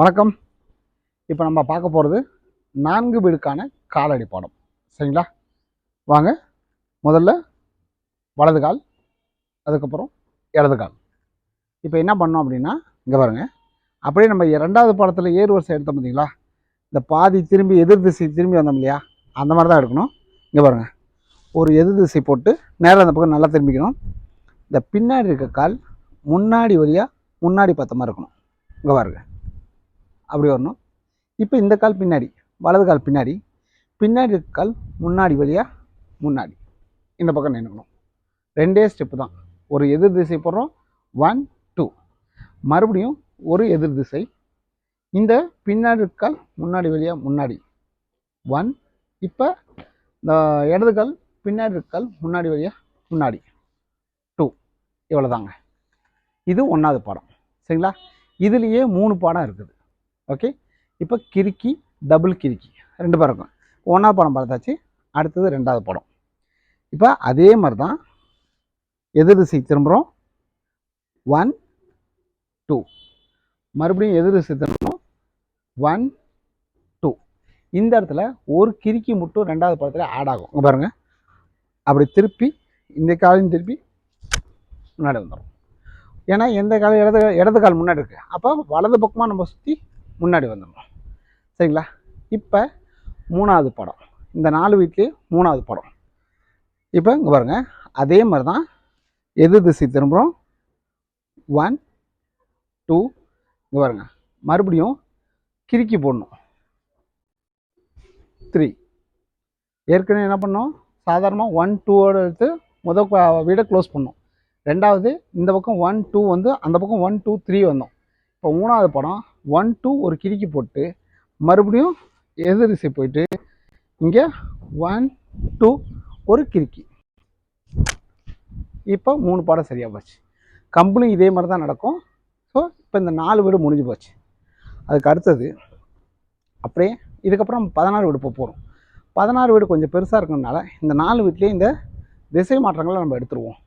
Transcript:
வணக்கம். இப்போ நம்ம பார்க்க போகிறது நான்கு வீடுக்கான காலடி பாடம். சரிங்களா? வாங்க. முதல்ல வலது கால் அதுக்கப்புறம் இடது கால். இப்போ என்ன பண்ணோம் அப்படின்னா இங்கே பாருங்க. அப்படியே நம்ம ரெண்டாவது பாடத்தில் ஏறு வரிசை எடுத்தோம் பார்த்தீங்களா இந்த பாதி திரும்பி எதிர் திசை திரும்பி வந்தோம் இல்லையா? அந்த மாதிரி தான் எடுக்கணும். இங்கே பாருங்க. ஒரு எதிர் திசை போட்டு நேராக அந்த பக்கம் நல்லா திரும்பிக்கணும். இந்த பின்னாடி இருக்க கால் முன்னாடி வழியாக முன்னாடி பார்த்த மாதிரி இருக்கணும். இங்கே பாருங்கள் அப்படி வரணும். இப்போ இந்த கால் பின்னாடி வலது கால் பின்னாடி பின்னாடி இருக்க கால் முன்னாடி வழியாக முன்னாடி. இந்த பக்கம் நின்றுக்கணும் ரெண்டே ஸ்டெப்பு தான். ஒரு எதிர் திசை போடுறோம். ஒன் டூ மறுபடியும் ஒரு எதிர் திசை. இந்த பின்னாடி இருக்க கால் முன்னாடி வழியாக முன்னாடி. ஒன் இப்போ இந்த இடது கால் பின்னாடி இருக்க கால் முன்னாடி வழியாக முன்னாடி. டூ இவ்வளோதாங்க இது ஒன்றாவது பாடம். சரிங்களா? இதுலேயே மூணு பாடம் இருக்குது. ஓகே? இப்போ கிறுக்கி டபுள் கிறுக்கி. ரெண்டு பேரும் இருக்கும். ஒன்றாவது படம் பார்த்தாச்சு. அடுத்தது ரெண்டாவது படம். இப்போ அதே மாதிரி தான் எதிர் திசை திரும்புகிறோம் ஒன் டூ மறுபடியும் எதிர் திசை திரும்புகிறோம் ஒன் டூ இந்த இடத்துல ஒரு கிறுக்கி மட்டும் ரெண்டாவது படத்தில் ஆட் ஆகும். இங்கே பாருங்கள் அப்படி திருப்பி இந்த காலையும் திருப்பி முன்னாடி வந்துடும் ஏன்னா எந்த கால இடது இடது கால் முன்னாடி இருக்குது அப்போ வலது பக்கமாக நம்ம சுற்றி முன்னாடி வந்துடணும் சரிங்களா? இப்போ மூணாவது படம். இந்த நாலு வீட்லேயும் மூணாவது படம். இப்போ இங்கே பாருங்கள் அதே மாதிரி தான் எது திசை திரும்புகிறோம் ஒன் டூ இங்கே பாருங்க. மறுபடியும் கிறுக்கி போடணும். த்ரீ ஏற்கனவே என்ன பண்ணோம்? சாதாரணமாக ஒன் டூவோட எடுத்து முத வீடை க்ளோஸ் பண்ணோம். ரெண்டாவது இந்த பக்கம் ஒன் டூ வந்து அந்த பக்கம் ஒன் டூ த்ரீ வந்தோம். இப்போ மூணாவது படம் ஒன் டூ ஒரு கிரிக்கி போட்டு மறுபடியும் எதிர் திசை போயிட்டு இங்கே ஒன் டூ ஒரு கிறுக்கி இப்போ மூணு பாடம் சரியாக போச்சு. கம்பளும் இதே மாதிரி தான் நடக்கும். ஸோ இப்போ இந்த நாலு வீடு முடிஞ்சு போச்சு. அதுக்கு அடுத்தது அப்படியே இதுக்கப்புறம் பதினாறு வீடு போக போகிறோம் பதினாறு வீடு கொஞ்சம் பெருசாக இருக்கிறதுனால இந்த நாலு வீட்லேயே இந்த திசை மாற்றங்களை நம்ம எடுத்துருவோம்.